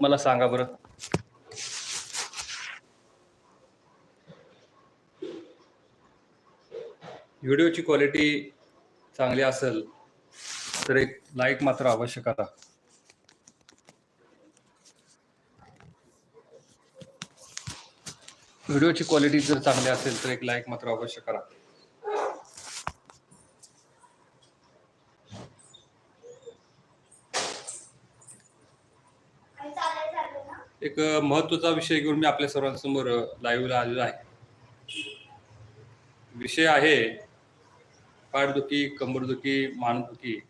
मला सांगा बरं. व्हिडिओची क्वालिटी चांगली असेल तर एक लाईक मात्र अवश्य करा. व्हिडिओची क्वालिटी जर चांगली असेल तर एक लाईक मात्र अवश्य करा. एक महत्त्वाचा विषय घेऊन मी आपल्या सर्वांसमोर लाईव्हला आलेलो आहे. विषय आहे पाठदुखी कंबरदुखी मानदुखी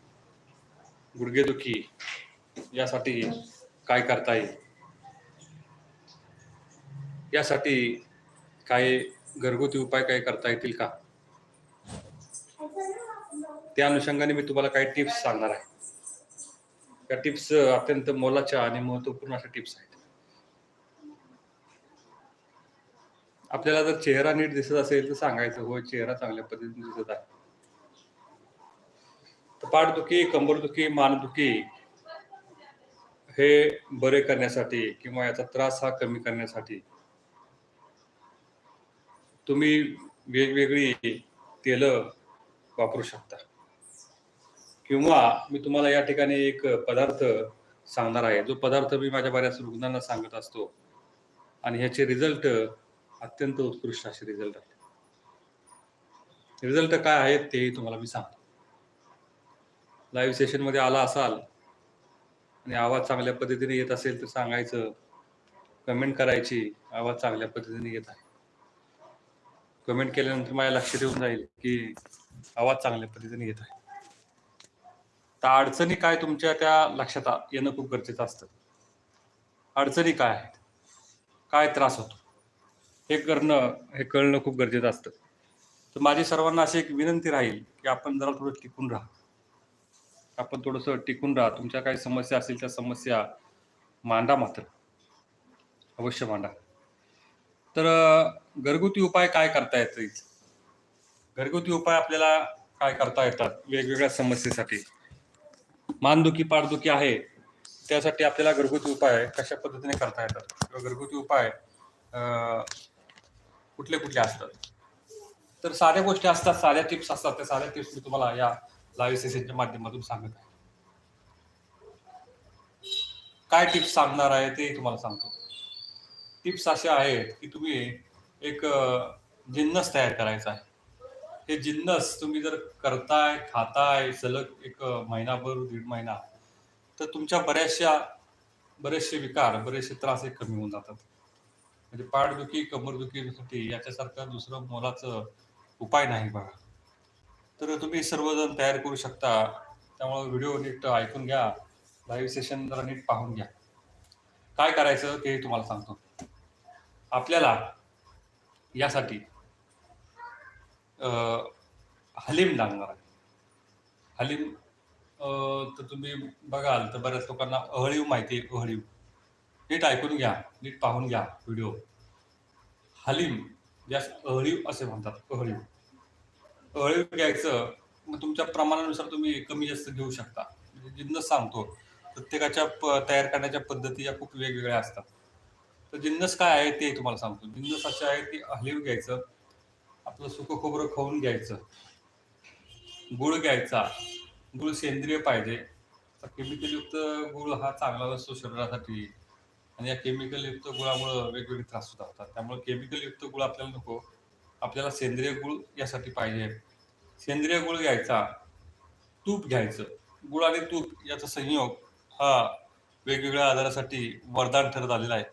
गुडघेदुखी यासाठी काय करता येईल? यासाठी काही घरगुती उपाय काय करता येतील का? त्या अनुषंगाने मी तुम्हाला काही टिप्स सांगणार आहे. त्या टिप्स अत्यंत मोलाच्या आणि महत्त्वपूर्ण अशा टिप्स आहेत. आपल्याला जर चेहरा नीट दिसत असेल तर सांगायचं होय चेहरा चांगल्या पद्धतीने दिसत आहे. तर पाठदुखी कंबरदुखी मानदुखी हे बरे करण्यासाठी किंवा याचा त्रास हा कमी करण्यासाठी तुम्ही वेगवेगळी तेल वापरू शकता. किंवा मी तुम्हाला या ठिकाणी एक पदार्थ सांगणार आहे. जो पदार्थ मी माझ्या बऱ्याच रुग्णांना सांगत असतो. आणि ह्याचे रिझल्ट अत्यंत उत्कृष्ट असे रिझल्ट आहेत रिझल्ट काय आहेत तेही तुम्हाला मी सांगतो. लाईव्ह सेशनमध्ये आला असाल आणि आवाज चांगल्या पद्धतीने येत असेल तर सांगायचं कमेंट करायची आवाज चांगल्या पद्धतीने येत आहे. कमेंट केल्यानंतर माझ्या लक्षात येऊन जाईल की आवाज चांगल्या पद्धतीने येत आहे. तर अडचणी काय तुमच्या त्या लक्षात येणं खूप गरजेचं असतं. अडचणी काय आहेत? काय त्रास होतो? हे करणं हे कळणं खूप गरजेचं असतं. तर माझी सर्वांना अशी एक विनंती राहील की आपण जरा थोडं टिकून राहा. आपण थोडंसं टिकून राहा. तुमच्या काही समस्या असतील त्या समस्या मांडा मात्र. अवश्य मांडा. तर घरगुती उपाय काय करता येतील घरगुती उपाय आपल्याला काय करता येतात? वेगवेगळ्या समस्येसाठी. मानदुखी पाठदुखी आहे. त्यासाठी आपल्याला घरगुती उपाय कशा पद्धतीने करता येतात? किंवा घरगुती उपाय कुठले कुठले असतात? तर साध्या गोष्टी असतात साध्या टिप्स असतात. त्या साध्या टिप्स मी तुम्हाला या लाईव्ह सेशनच्या माध्यमातून सांगत आहे. काय टिप्स सांगणार आहे ते तुम्हाला सांगतो. टिप्स अशा आहेत की तुम्ही एक जिन्नस तयार करायचा आहे. हे जिन्नस तुम्ही जर करताय खाताय सलग एक महिनाभर दीड महिना तर तुमच्या बऱ्याचशा बरेचसे विकार बरेचसे त्रास हे कमी होऊन जातात. म्हणजे पाठदुखी कंबरदुखीसाठी याच्यासारखं दुसरं मोलाचं उपाय नाही बघा. तर तुम्ही सर्वजण तयार करू शकता. त्यामुळे व्हिडिओ नीट ऐकून घ्या. लाईव्ह सेशन जरा नीट पाहून घ्या. काय करायचं ते तुम्हाला सांगतो. आपल्याला यासाठी हलीम लागणार आहे. हलीम तर तुम्ही बघाल तर बऱ्याच लोकांना अहळीव माहिती आहे अहळीव. नीट ऐकून घ्या नीट पाहून घ्या व्हिडिओ हलीम ज्यास अहळीव असे म्हणतात अहळीव अहळीव घ्यायचं मग तुमच्या प्रमाणानुसार तुम्ही कमी जास्त घेऊ शकता. म्हणजे जिन्नस सांगतो प्रत्येकाच्या प- तयार करण्याच्या पद्धती या खूप वेगवेगळ्या असतात. तर जिन्नस काय आहे ते तुम्हाला सांगतो. जिन्नस असे आहे की हलीव घ्यायचं आपलं सुकं खोबरं खाऊन घ्यायचं. गुळ घ्यायचा. गुळ सेंद्रिय पाहिजे. केमिकलयुक्त गुळ हा चांगला असतो शरीरासाठी. आणि या केमिकल युक्त गुळामुळं वेगवेगळे त्रास सुद्धा होतात. त्यामुळे केमिकल युक्त गुळ आपल्याला नको. आपल्याला सेंद्रिय गुळ यासाठी पाहिजे. सेंद्रिय गुळ घ्यायचा तूप घ्यायचं. गुळ आणि तूप याचा संयोग हा वेगवेगळ्या आजारासाठी वरदान ठरत आलेला आहे.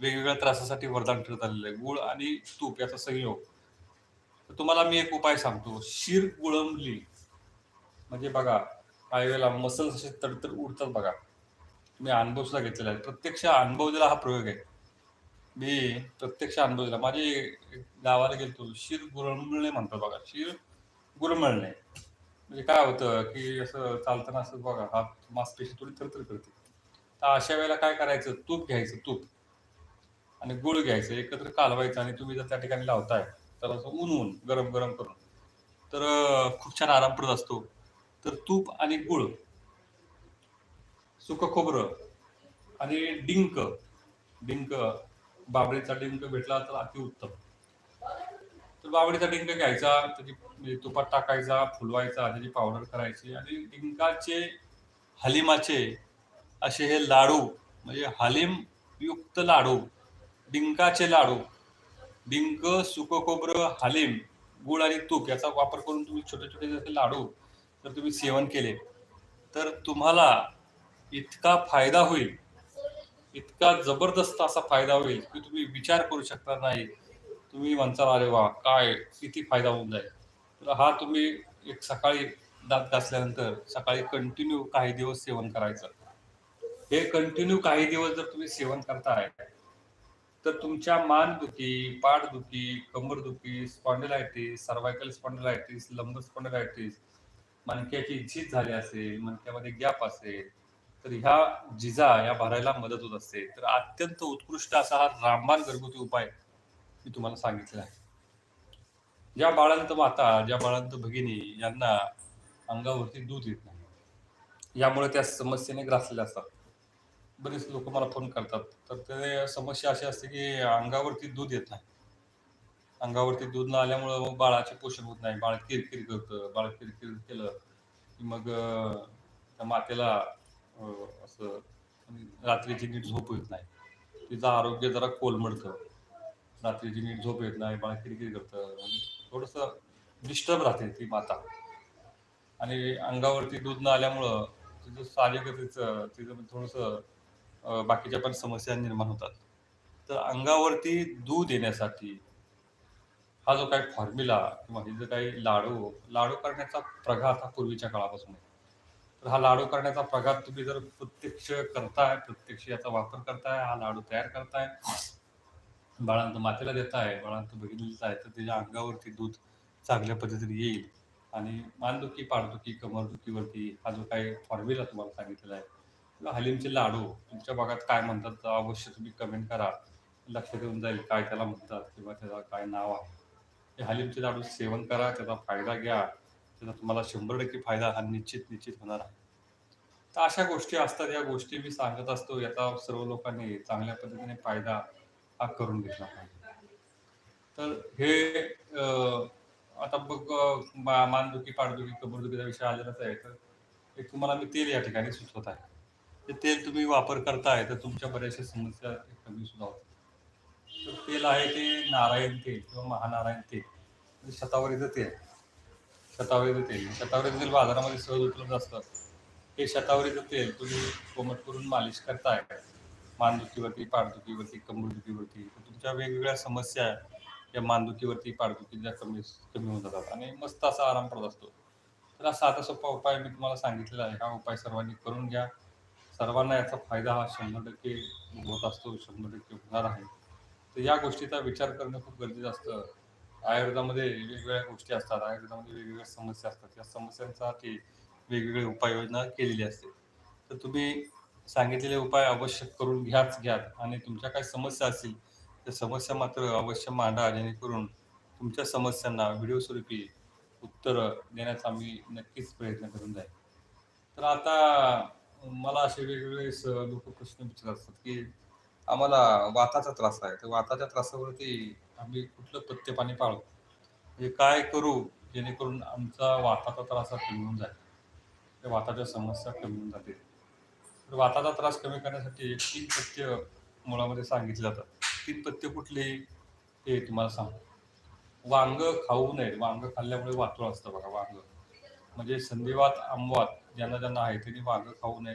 वेगवेगळ्या त्रासासाठी वरदान ठरत आलेलं आहे. गुळ आणि तूप याचा संयोग. तर तुम्हाला मी एक उपाय सांगतो. शिर गुळंबली म्हणजे बघा काही वेळेला मसल्स असे तडतड उडतात बघा. मी अनुभव सुद्धा घेतलेला आहे. प्रत्यक्ष अनुभवलेला हा प्रयोग आहे. मी प्रत्यक्ष अनुभवलेला. माझे गावाला गेलतो. शिर गुरमळणे म्हणतो बघा. शिर गुरमळणे. म्हणजे काय होतं की असं चालताना असं बघा हात मासपेशी थोडी थरथर करते. तर अशा वेळेला काय करायचं? तूप घ्यायचं तूप. आणि गुळ घ्यायचं. एकत्र कालवायचं आणि तुम्ही जर त्या ठिकाणी लावताय तर असं ऊन ऊन गरम गरम करून. तर खूप छान आरामप्रद असतो. तर तूप आणि गुळ सुकं खोबरं आणि डिंक. डिंक बाबळीचा डिंक भेटला तर अतिउत्तम. तर बाबळीचा डिंक घ्यायचा त्याची म्हणजे तुपात टाकायचा फुलवायचा त्याची पावडर करायची आणि डिंकाचे हलिमाचे असे हे लाडू म्हणजे हलीमयुक्त लाडू डिंकाचे लाडू डिंक सुकं खोबरं हलीम गुळ आणि तूप याचा वापर करून तुम्ही छोटे छोटे जसे लाडू जर तुम्ही सेवन केले तर तुम्हाला इतका फायदा होईल. इतका जबरदस्त असा फायदा होईल की तुम्ही विचार करू शकता नाही. तुम्ही म्हणताल अरे वा काय किती फायदा होऊन जाईल. तर हा तुम्ही एक सकाळी दात घासल्यानंतर सकाळी कंटिन्यू काही दिवस सेवन करायचं. हे कंटिन्यू काही दिवस जर तुम्ही सेवन करताय तर तुमच्या मानदुखी पाठदुखी कंबरदुखी spondylitis cervical spondylitis lumbar spondylitis मणक्याची झीज झाली असेल मणक्यामध्ये गॅप असेल तर ह्या जिजा या भरायला मदत होत असते. तर अत्यंत उत्कृष्ट असा हा रामबाण घरगुती उपाय मी तुम्हाला सांगितलेला आहे. ज्या बाळांत माता ज्या बाळांत भगिनी यांना अंगावरती दूध येत नाही यामुळे त्या समस्येने ग्रासलेल्या असतात. बरेच लोक मला फोन करतात. तर ते समस्या अशी असते की अंगावरती दूध येत नाही. अंगावरती दूध न आल्यामुळं मग बाळाचे पोषण होत नाही. बाळ किरकिर करतं बाळ किरकिर केलं की मग त्या मातेला असं रात्रीची नीट झोप येत नाही. तिचं आरोग्य जरा कोलमडतं. रात्रीची नीट झोप येत नाही बाळ किरकिर करतं. थोडंसं डिस्टर्ब राहते ती माता. आणि अंगावरती दूध न आल्यामुळं तिचं साहजिकच तिचं तिचं थोडंसं बाकीच्या पण समस्या निर्माण होतात. तर अंगावरती दूध येण्यासाठी हा जो काही फॉर्म्युला किंवा हे जे काही लाडू लाडू करण्याचा प्रघात हा पूर्वीच्या काळापासून आहे. तर हा लाडू करण्याचा प्रघात तुम्ही जर प्रत्यक्ष करताय प्रत्यक्ष याचा वापर करताय हा लाडू तयार करताय बाळांत मातेला देताय बाळांत बघितलेलं आहे तर त्याच्या अंगावरती दूध चांगल्या पद्धतीने येईल. आणि मानदुखी पाठदुखी कमरदुखीवरती हा जो काही फॉर्म्युला तुम्हाला सांगितलेला आहे हलीमचे लाडू तुमच्या भागात काय म्हणतात तर अवश्य तुम्ही कमेंट करा. लक्षात येऊन जाईल काय त्याला म्हणतात किंवा त्याला काय नाव आहे. हे हलीमचे लाडू सेवन करा त्याचा फायदा घ्या. त्याचा तुम्हाला शंभर टक्के फायदा हा निश्चित निश्चित होणार आहे. तर अशा गोष्टी असतात या गोष्टी मी सांगत असतो याचा सर्व लोकांनी चांगल्या पद्धतीने फायदा हा करून घेतला पाहिजे. तर हे आता बघ मा- मानदुखी पाठदुखी कबरदुखीचा विषय आलेलाच आहे तर एक तुम्हाला मी तेल या ठिकाणी सुचवत आहे. ते तेल तुम्ही वापर करताय तर तुमच्या बऱ्याचशा समस्या कमी सुद्धा होतात. तर तेल आहे ते नारायण तेल किंवा महानारायण तेल म्हणजे शतावरीचं तेल. शतावरीचं तेल. शतावरीचं तेल बाजारामध्ये सहज उपलब्ध असतं. हे शतावरीचं तेल तुम्ही कोमट करून मालिश करताय. मानदुखीवरती पाठदुखीवरती कंबरदुखीवरती तर तुमच्या वेगवेगळ्या समस्या या मानदुखीवरती पाठदुखीच्या कमी कमी होत जातात आणि मस्त असा आराम पडत असतो. तर हा साधा सोपा उपाय मी तुम्हाला सांगितलेला आहे. हा उपाय सर्वांनी करून घ्या. सर्वांना याचा फायदा हा शंभर टक्के होत असतो शंभर टक्के होणार आहे. तर या गोष्टीचा विचार करणं खूप गरजेचं असतं. आयुर्वेदामध्ये वेगवेगळ्या गोष्टी असतात. आयुर्वेदामध्ये वेगवेगळ्या समस्या असतात. या समस्यांसाठी वेगवेगळे उपाययोजना केलेली असते. तर तुम्ही सांगितलेले उपाय अवश्य करून घ्याच घ्या आणि तुमच्या काही समस्या असतील त्या समस्या मात्र अवश्य मांडा. जेणेकरून तुमच्या समस्यांना व्हिडिओ स्वरूपी उत्तरं देण्याचा मी नक्कीच प्रयत्न करून जाईल तर आता मला असे वेगवेगळे लोक प्रश्न विचारत असतात की आम्हाला वाताचा त्रास आहे. तर वाताच्या त्रासावरती आम्ही कुठलं पथ्य पाणी पाळू? म्हणजे काय करू जेणेकरून आमचा वाताचा त्रास हा कमी होऊन जाईल? त्या वाताच्या समस्या कमी होऊन जातील. तर वाताचा त्रास कमी करण्यासाठी तीन पथ्य मुळामध्ये सांगितले जातात. तीन पथ्य कुठले? ते तुम्हाला सांगू. वांग खाऊ नये. वांग खाल्ल्यामुळे वातोळ असतं बघा वांग. म्हणजे संधिवात आंबवात ज्यांना ज्यांना आहे त्यांनी वांग खाऊ नये.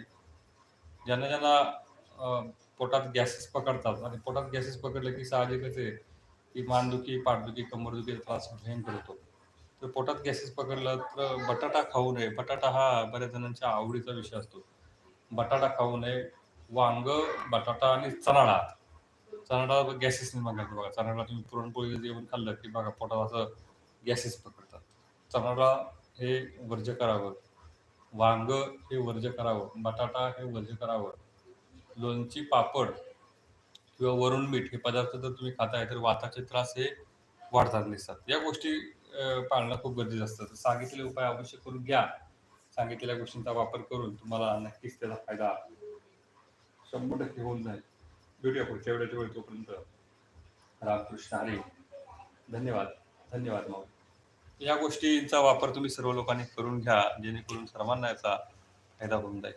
ज्यांना ज्यांना पोटात गॅसेस पकडतात आणि पोटात गॅसेस पकडले की साहजिकच आहे. की मानदुखी पाठदुखी कंबरदुखीचा त्रास भयंकर होतो. तर पोटात गॅसेस पकडलं तर बटाटा खाऊ नये. बटाटा हा बऱ्याच जणांच्या आवडीचा विषय असतो. बटाटा खाऊ नये. वांग बटाटा आणि चनाडा चणाडा गॅसेस निर्माण करतो बघा. चनाडा तुम्ही पुरणपोळीचं जेवण खाल्लं की बघा पोटात असं गॅसेस पकडतात. चणाडा हे वर्ज्य करावं. वांग हे वर्ज्य करावं. बटाटा हे वर्ज्य करावं. लोणची पापड किंवा वरून मीठ हे पदार्थ जर तुम्ही खाताय तर वाताचे त्रास हे वाढतात दिसतात. या गोष्टी पाळणं खूप गरजेचं असतं. तर सांगितलेले उपाय अवश्य करून घ्या. सांगितलेल्या गोष्टींचा वापर करून तुम्हाला नक्कीच त्याचा फायदा शंभर टक्के होऊन जाईल. भेटूया पुढच्या वेळेच्या वेळी तोपर्यंत. रामकृष्ण हरी. धन्यवाद. धन्यवाद मग या गोष्टींचा वापर तुम्ही सर्व लोकांनी करून घ्या जेणेकरून सर्वांना याचा फायदा होऊन जाईल.